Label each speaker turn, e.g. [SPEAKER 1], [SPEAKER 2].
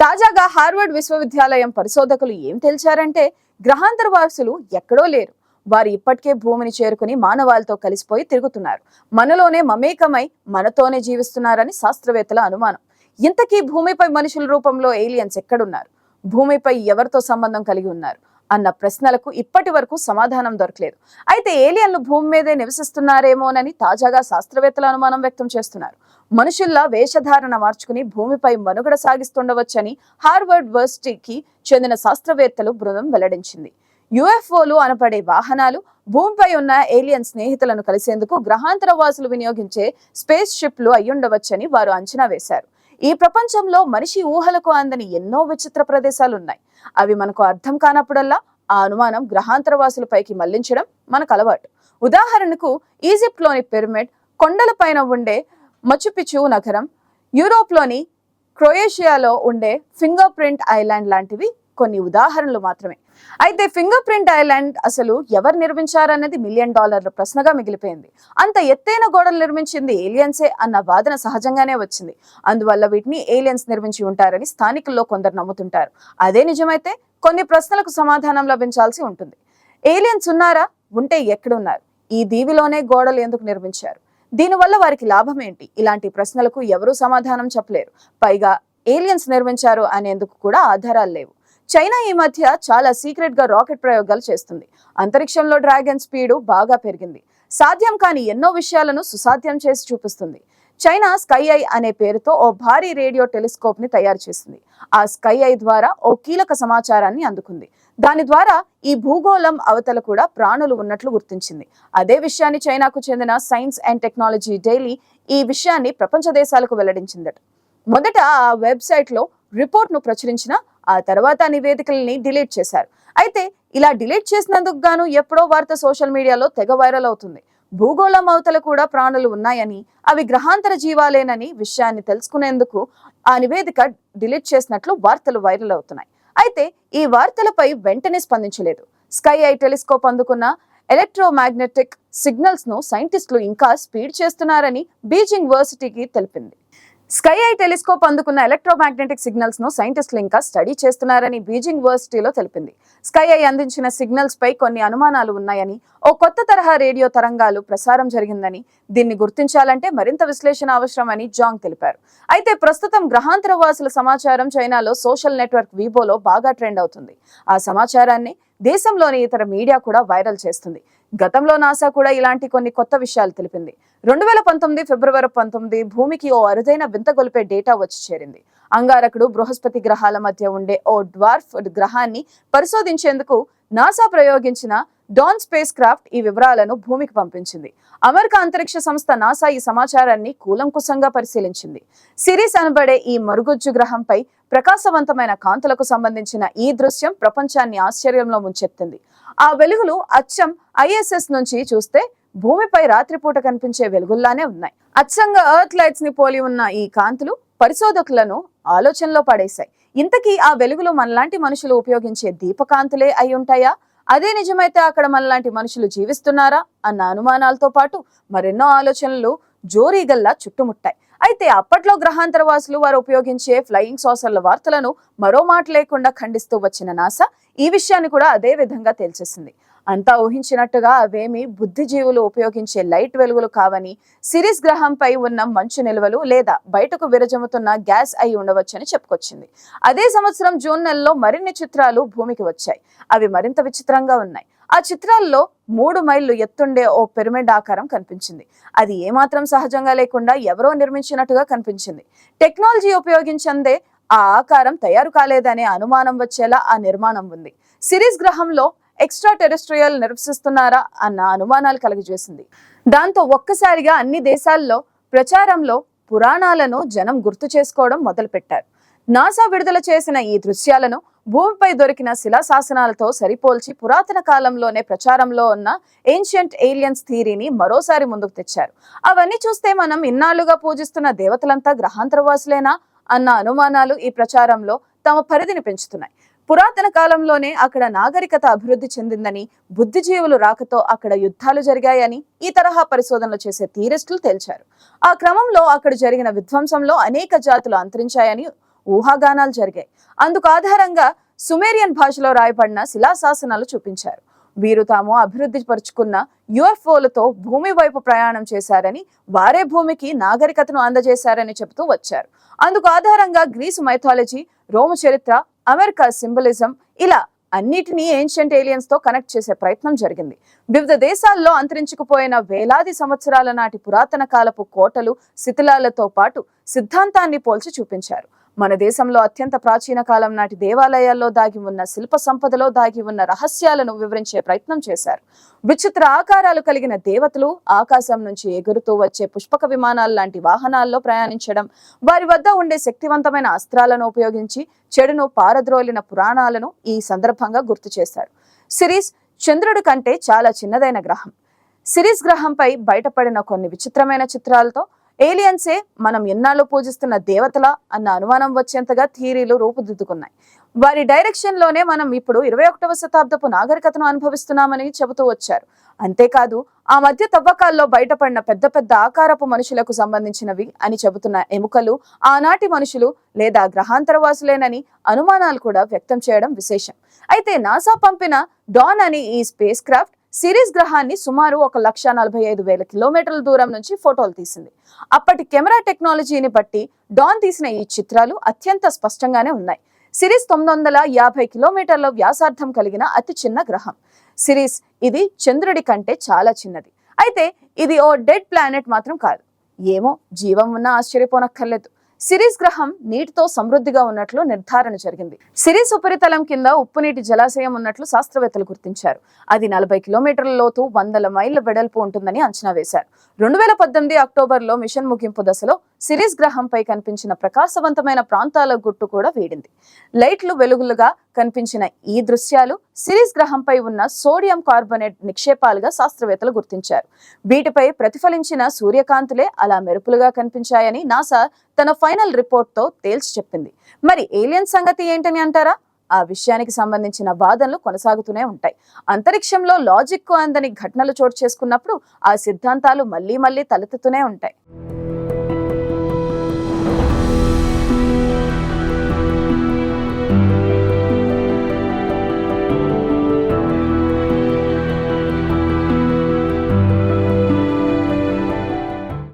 [SPEAKER 1] తాజాగా హార్వర్డ్ విశ్వవిద్యాలయం పరిశోధకులు ఏం తేల్చారంటే గ్రహాంతర వాసులు ఎక్కడో లేరు. వారు ఇప్పటికే భూమిని చేరుకుని మానవాళితో కలిసిపోయి తిరుగుతున్నారు. మనలోనే మమేకమై మనతోనే జీవిస్తున్నారని శాస్త్రవేత్తల అనుమానం. ఇంతకీ భూమిపై మనుషుల రూపంలో ఏలియన్స్ ఎక్కడున్నారు? భూమిపై ఎవరితో సంబంధం కలిగి ఉన్నారు? అన్న ప్రశ్నలకు ఇప్పటి వరకు సమాధానం దొరకలేదు. అయితే ఏలియన్లు భూమి మీదే నివసిస్తున్నారేమోనని తాజాగా శాస్త్రవేత్తల అనుమానం వ్యక్తం చేస్తున్నారు. మనుషుల్లా వేషధారణ మార్చుకుని భూమిపై మనుగడ సాగిస్తుండవచ్చని హార్వర్డ్ వర్సిటీకి చెందిన శాస్త్రవేత్తలు బృందం వెల్లడించింది. యుఎఫ్ఓలు అనపడే వాహనాలు భూమిపై ఉన్న ఏలియన్ స్నేహితులను కలిసేందుకు గ్రహాంతర వాసులు వినియోగించే స్పేస్ షిప్లు అయ్యుండవచ్చని వారు అంచనా వేశారు. ఈ ప్రపంచంలో మనిషి ఊహలకు అందని ఎన్నో విచిత్ర ప్రదేశాలు ఉన్నాయి అవి మనకు అర్థం కానప్పుడల్లా ఆ అనుమానం గ్రహాంతర వాసులపైకి మళ్ళించడం మనకు అలవాటు. ఉదాహరణకు ఈజిప్ట్లోని పిరమిడ్ కొండలపైన ఉండే మచుపిచు నగరం. యూరోప్లోని క్రొయేషియాలో ఉండే ఫింగర్ ప్రింట్ ఐలాండ్ లాంటివి కొన్ని ఉదాహరణలు మాత్రమే. అయితే ఫింగర్ ప్రింట్ ఐలాండ్ అసలు ఎవరు నిర్మించారన్నది మిలియన్ డాలర్ల ప్రశ్నగా మిగిలిపోయింది. అంత ఎత్తైన గోడలు నిర్మించింది ఏలియన్సే అన్న వాదన సహజంగానే వచ్చింది. అందువల్ల వీటిని ఏలియన్స్ నిర్మించి ఉంటారని స్థానికుల్లో కొందరు నమ్ముతుంటారు. అదే నిజమైతే కొన్ని ప్రశ్నలకు సమాధానం లభించాల్సి ఉంటుంది. ఏలియన్స్ ఉన్నారా? ఉంటే ఎక్కడున్నారు? ఈ దీవిలోనే గోడలు ఎందుకు నిర్మించారు? దీనివల్ల వారికి లాభం ఏంటి? ఇలాంటి ప్రశ్నలకు ఎవరూ సమాధానం చెప్పలేరు. పైగా ఏలియన్స్ నిర్మించారు అనేందుకు కూడా ఆధారాలు లేవు. చైనా ఈ మధ్య చాలా సీక్రెట్గా రాకెట్ ప్రయోగాలు చేస్తుంది. అంతరిక్షంలో డ్రాగన్ స్పీడు బాగా పెరిగింది. సాధ్యం కాని ఎన్నో విషయాలను సుసాధ్యం చేసి చూపిస్తుంది. చైనా స్కై ఐ అనే పేరుతో ఓ భారీ రేడియో టెలిస్కోప్ని తయారు చేసింది. ఆ స్కై ఐ ద్వారా ఓ కీలక సమాచారాన్ని అందుకుంది. దాని ద్వారా ఈ భూగోళం అవతల కూడా ప్రాణులు ఉన్నట్లు గుర్తించింది. అదే విషయాన్ని చైనాకు చెందిన సైన్స్ అండ్ టెక్నాలజీ డైలీ ఈ విషయాన్ని ప్రపంచ దేశాలకు వెల్లడించిందట. మొదట ఆ వెబ్సైట్లో రిపోర్ట్ను ప్రచురించిన ఆ తర్వాత నివేదికల్ని డిలీట్ చేశారు. అయితే ఇలా డిలీట్ చేసినందుకు గాను ఎప్పుడో వార్త సోషల్ మీడియాలో తెగ వైరల్ అవుతుంది. భూగోళం అవతల కూడా ప్రాణులు ఉన్నాయని అవి గ్రహాంతర జీవాలేనని విషయాన్ని తెలుసుకునేందుకు ఆ నివేదిక డిలీట్ చేసినట్లు వార్తలు వైరల్ అవుతున్నాయి. అయితే ఈ వార్తలపై వెంటనే స్పందించలేదు. స్కై ఐ టెలిస్కోప్ అందుకున్న ఎలక్ట్రోమాగ్నెటిక్ సిగ్నల్స్ను సైంటిస్టులు ఇంకా స్పీడ్ చేస్తున్నారని బీజింగ్ వర్సిటీకి తెలిపింది. స్కై ఐ టెలిస్కోప్ అందుకున్న ఎలక్ట్రోమాగ్నెటిక్ సిగ్నల్స్ను సైంటిస్టులు ఇంకా స్టడీ చేస్తున్నారని బీజింగ్ వర్సిటీలో తెలిపింది. స్కై ఐ అందించిన సిగ్నల్స్ పై కొన్ని అనుమానాలు ఉన్నాయని ఓ కొత్త తరహా రేడియో తరంగాలు ప్రసారం జరిగిందని దీన్ని గుర్తించాలంటే మరింత విశ్లేషణ అవసరమని జాంగ్ తెలిపారు. అయితే ప్రస్తుతం గ్రహాంతర వాసుల సమాచారం చైనాలో సోషల్ నెట్వర్క్ వీబోలో బాగా ట్రెండ్ అవుతుంది. ఆ సమాచారాన్ని దేశంలోని ఇతర మీడియా కూడా వైరల్ చేస్తుంది. గతంలో నాసా కూడా ఇలాంటి కొన్ని కొత్త విషయాలు తెలిపింది. రెండు వేల పంతొమ్మిది ఫిబ్రవరి పంతొమ్మిది భూమికి ఓ అరుదైన వింతగొలిపే డేటా వచ్చి చేరింది. అంగారకుడు బృహస్పతి గ్రహాల మధ్య ఉండే ఓ డ్వార్ఫ్ గ్రహాన్ని పరిశోధించేందుకు నాసా ప్రయోగించిన డాన్ స్పేస్ క్రాఫ్ట్ ఈ వివరాలను భూమికి పంపించింది. అమెరికా అంతరిక్ష సంస్థ నాసా ఈ సమాచారాన్ని కూలంకుశంగా పరిశీలించింది. సిరీస్ అనబడే ఈ మరుగుజ్జు గ్రహంపై ప్రకాశవంతమైన కాంతులకు సంబంధించిన ఈ దృశ్యం ప్రపంచాన్ని ఆశ్చర్యంలో ముంచెత్తింది. ఆ వెలుగులు అచ్చం ఐఎస్ఎస్ నుంచి చూస్తే భూమిపై రాత్రిపూట కనిపించే వెలుగుల్లానే ఉన్నాయి. అచ్చంగా ఎర్త్ లైట్స్ని పోలి ఉన్న ఈ కాంతులు పరిశోధకులను ఆలోచనలో పడేశాయి. ఇంతకీ ఆ వెలుగులు మనలాంటి మనుషులు ఉపయోగించే దీపకాంతులే అయి ఉంటాయా? అదే నిజమైతే అక్కడ మనలాంటి మనుషులు జీవిస్తున్నారా అన్న అనుమానాలతో పాటు మరెన్నో ఆలోచనలు జోరీగల్లా చుట్టుముట్టాయి. అయితే అప్పట్లో గ్రహాంతర వాసులు వారు ఉపయోగించే ఫ్లయింగ్ సాసర్ల వార్తలను మరో మాట లేకుండా ఖండిస్తూ వచ్చిన నాసా ఈ విషయాన్ని కూడా అదే విధంగా తేల్చేసింది. అంతా ఊహించినట్టుగా అవేమి బుద్ధిజీవులు ఉపయోగించే లైట్ వెలుగులు కావని సిరీస్ గ్రహంపై ఉన్న మంచు నిల్వలు లేదా బయటకు విరజముతున్న గ్యాస్ అయి ఉండవచ్చని చెప్పుకొచ్చింది. అదే సంవత్సరం జూన్ నెలలో మరిన్ని చిత్రాలు భూమికి వచ్చాయి. అవి మరింత విచిత్రంగా ఉన్నాయి. ఆ చిత్రాల్లో మూడు మైళ్ళు ఎత్తుండే ఓ పిరమిడ్ ఆకారం కనిపించింది. అది ఏమాత్రం సహజంగా లేకుండా ఎవరో నిర్మించినట్టుగా కనిపించింది. టెక్నాలజీ ఉపయోగించందే ఆ ఆకారం తయారు కాలేదనే అనుమానం వచ్చేలా ఆ నిర్మాణం ఉంది. సిరీస్ గ్రహంలో ఎక్స్ట్రా టెరెస్ట్రియల్ నిర్వసిస్తున్నారా అన్న అనుమానాలు కలుగజేసింది. దాంతో ఒక్కసారిగా అన్ని దేశాల్లో ప్రచారంలో పురాణాలను జనం గుర్తు చేసుకోవడం మొదలుపెట్టారు. నాసా విడుదల చేసిన ఈ దృశ్యాలను భూమిపై దొరికిన శిలా శాసనాలతో సరిపోల్చి పురాతన కాలంలోనే ప్రచారంలో ఉన్న ఏన్షియంట్ ఏలియన్స్ థీరీని మరోసారి ముందుకు తెచ్చారు. అవన్నీ చూస్తే మనం ఇన్నాళ్ళుగా పూజిస్తున్న దేవతలంతా గ్రహాంతరవాసులేనా అన్న అనుమానాలు ఈ ప్రచారంలో తమ పరిధిని పెంచుతున్నాయి. పురాతన కాలంలోనే అక్కడ నాగరికత అభివృద్ధి చెందిందని బుద్ధిజీవులు రాకతో అక్కడ యుద్ధాలు జరిగాయని ఈ తరహా పరిశోధనలు చేసే థీరిస్టులు తేల్చారు. ఆ క్రమంలో అక్కడ జరిగిన విధ్వంసంలో అనేక జాతులు అంతరించాయని ఊహాగానాలు జరిగాయి. అందుకు ఆధారంగా సుమేరియన్ భాషలో రాయబడిన శిలాశాసనాలు చూపించారు. వీరు తాము అభివృద్ధి పరుచుకున్న యుఎఫ్ఓలతో భూమి వైపు ప్రయాణం చేశారని వారే భూమికి నాగరికతను అందజేశారని చెబుతూ వచ్చారు. అందుకు ఆధారంగా గ్రీసు మైథాలజీ రోమ చరిత్ర అమెరికా సింబలిజం ఇలా అన్నిటినీ ఏన్షియంట్ ఏలియన్స్తో కనెక్ట్ చేసే ప్రయత్నం జరిగింది. వివిధ దేశాల్లో అంతరించుకుపోయిన వేలాది సంవత్సరాల నాటి పురాతన కాలపు కోటలు శిథిలాలతో పాటు సిద్ధాంతాన్ని పోల్చి చూపించారు. మన దేశంలో అత్యంత ప్రాచీన కాలం నాటి దేవాలయాల్లో దాగి ఉన్న శిల్ప సంపదలో దాగి ఉన్న రహస్యాలను వివరించే ప్రయత్నం చేశారు. విచిత్ర ఆకారాలు కలిగిన దేవతలు ఆకాశం నుంచి ఎగురుతూ వచ్చే పుష్పక విమానాలు లాంటి వాహనాల్లో ప్రయాణించడం వారి వద్ద ఉండే శక్తివంతమైన అస్త్రాలను ఉపయోగించి చెడును పారద్రోలిన పురాణాలను ఈ సందర్భంగా గుర్తు చేశారు. సిరీస్ చంద్రుడి కంటే చాలా చిన్నదైన గ్రహం. సిరీస్ గ్రహంపై బయటపడిన కొన్ని విచిత్రమైన చిత్రాలతో ఏలియన్సే మనం ఎన్నాళ్ళు పూజిస్తున్న దేవతల అన్న అనుమానం వచ్చేంతగా థియరీలు రూపుదిద్దుకున్నాయి. వారి డైరెక్షన్లోనే మనం ఇప్పుడు ఇరవై ఒకటవ శతాబ్దపు నాగరికతను అనుభవిస్తున్నామని చెబుతూ వచ్చారు. అంతేకాదు ఆ మధ్య తవ్వకాల్లో బయటపడిన పెద్ద పెద్ద ఆకారపు మనుషులకు సంబంధించినవి అని చెబుతున్న ఎముకలు ఆనాటి మనుషులు లేదా గ్రహాంతరవాసులేనని అనుమానాలు కూడా వ్యక్తం చేయడం విశేషం. అయితే నాసా పంపిన డాన్ అని ఈ స్పేస్ క్రాఫ్ట్ సిరీస్ గ్రహాన్ని సుమారు ఒక లక్ష నలభై ఐదు వేల కిలోమీటర్ల దూరం నుంచి ఫోటోలు తీసింది. అప్పటి కెమెరా టెక్నాలజీని బట్టి డాన్ తీసిన ఈ చిత్రాలు అత్యంత స్పష్టంగానే ఉన్నాయి. సిరీస్ తొమ్మిది వందల యాభై కిలోమీటర్ల వ్యాసార్థం కలిగిన అతి చిన్న గ్రహం. సిరీస్ ఇది చంద్రుడి కంటే చాలా చిన్నది. అయితే ఇది ఓ డెడ్ ప్లానెట్ మాత్రం కాదు. ఏమో జీవం ఉన్నా ఆశ్చర్యపోనక్కర్లేదు. సిరీస్ గ్రహం నీటితో సమృద్ధిగా ఉన్నట్లు నిర్ధారణ జరిగింది. సిరీస్ ఉపరితలం కింద ఉప్పునీటి జలాశయం ఉన్నట్లు శాస్త్రవేత్తలు గుర్తించారు. అది నలభై కిలోమీటర్ల లోతు వందల మైళ్ళ వెడల్పు ఉంటుందని అంచనా వేశారు. రెండు వేల పద్దెనిమిది అక్టోబర్లో మిషన్ ముగింపు దశలో సిరీస్ గ్రహంపై కనిపించిన ప్రకాశవంతమైన ప్రాంతాల గుట్టు కూడా వీడింది. లైట్లు వెలుగులుగా కనిపించిన ఈ దృశ్యాలు సిరీస్ గ్రహంపై ఉన్న సోడియం కార్బొనేట్ నిక్షేపాలుగా శాస్త్రవేత్తలు గుర్తించారు. వీటిపై ప్రతిఫలించిన సూర్యకాంతులే అలా మెరుపులుగా కనిపించాయని నాసా తన ఫైనల్ రిపోర్ట్తో తేల్చి చెప్పింది. మరి ఏలియన్ సంగతి ఏంటని అంటారా? ఆ విషయానికి సంబంధించిన వాదనలు కొనసాగుతూనే ఉంటాయి. అంతరిక్షంలో లాజిక్ అందని ఘటనలు చోటు చేసుకున్నప్పుడు ఆ సిద్ధాంతాలు మళ్ళీ మళ్ళీ తలెత్తుతూనే ఉంటాయి.